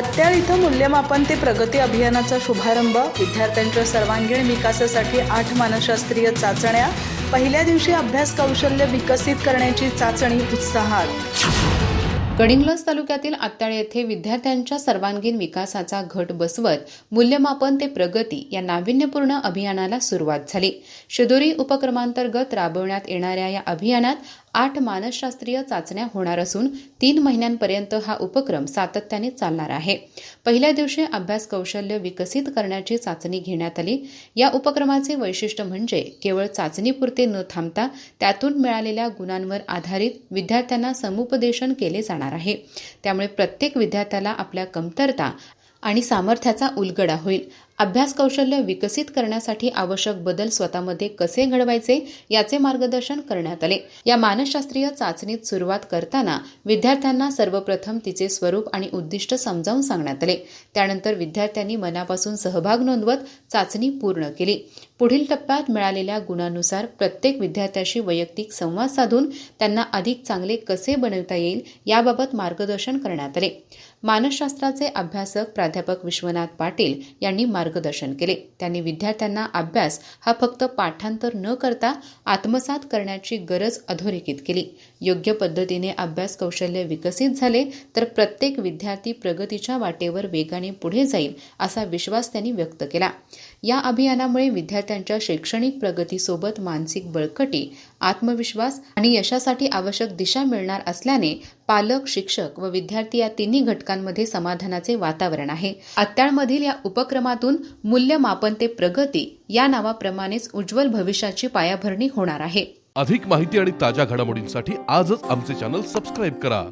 आत्याळ इथं मूल्यमापन ते प्रगती अभियानाचा शुभारंभ. विद्यार्थ्यांच्या सर्वांगीण विकासासाठी आठ मानसशास्त्रीय चाचण्या. पहिल्या दिवशी अभ्यास कौशल्य विकसित करण्याची चाचणी उत्साहात. गडिंग्लज तालुक्यातील आत्ताळे येथे विद्यार्थ्यांच्या सर्वांगीण विकासाचा घट बसवत मूल्यमापन ते प्रगती या नाविन्यपूर्ण अभियानाला सुरुवात झाली. शिदोरी उपक्रमांतर्गत राबवण्यात येणाऱ्या या अभियानात आठ मानसशास्त्रीय चाचण्या होणार असून तीन महिन्यांपर्यंत हा उपक्रम सातत्याने चालणार आहे. पहिल्या दिवशी अभ्यास कौशल्य विकसित करण्याची चाचणी घेण्यात आली. या उपक्रमाचे वैशिष्ट्य म्हणजे केवळ चाचणीपुरते न थांबता त्यातून मिळालेल्या गुणांवर आधारित विद्यार्थ्यांना समुपदेशन केले जाणार आहे. त्यामुळे प्रत्येक विद्यार्थ्याला आपल्या कमतरता आणि सामर्थ्याचा उलगडा होईल. अभ्यास कौशल्य विकसित करण्यासाठी आवश्यक बदल स्वतःमध्ये कसे घडवायचे याचे मार्गदर्शन करण्यात आले. या मानसशास्त्रीय चाचणीत सुरुवात करताना विद्यार्थ्यांना सर्वप्रथम तिचे स्वरूप आणि उद्दिष्ट समजावून सांगण्यात आले. त्यानंतर विद्यार्थ्यांनी मनापासून सहभाग नोंदवत चाचणी पूर्ण केली. पुढील टप्प्यात मिळालेल्या गुणांनुसार प्रत्येक विद्यार्थ्याशी वैयक्तिक संवाद साधून त्यांना अधिक चांगले कसे बनवता येईल याबाबत मार्गदर्शन करण्यात आले. मानसशास्त्राचे अभ्यासक प्राध्यापक विश्वनाथ पाटील यांनी मार्गदर्शन केले. त्यांनी विद्यार्थ्यांना अभ्यास हा फक्त पाठांतर न करता आत्मसात करण्याची गरज अधोरेखित केली. योग्य पद्धतीने अभ्यास कौशल्य विकसित झाले तर प्रत्येक विद्यार्थी प्रगतीच्या वाटेवर वेगाने पुढे जाईल असा विश्वास त्यांनी व्यक्त केला. या अभियानामुळे विद्यार्थ्यांच्या शैक्षणिक प्रगतीसोबत मानसिक बळकटी आत्मविश्वास आणि यशासाठी आवश्यक दिशा मिळणार असल्याने पालक शिक्षक व विद्यार्थी या तिन्ही घटकांमध्ये समाधानाचे वातावरण आहे. अत्याळमधील या उपक्रमातून मूल्यमापन ते प्रगती या नावाप्रमाणेच उज्ज्वल भविष्याची पायाभरणी होणार आहे. अधिक माहिती आणि ताज्या घडामोडींसाठी आजच आमचे चॅनल सबस्क्राईब करा.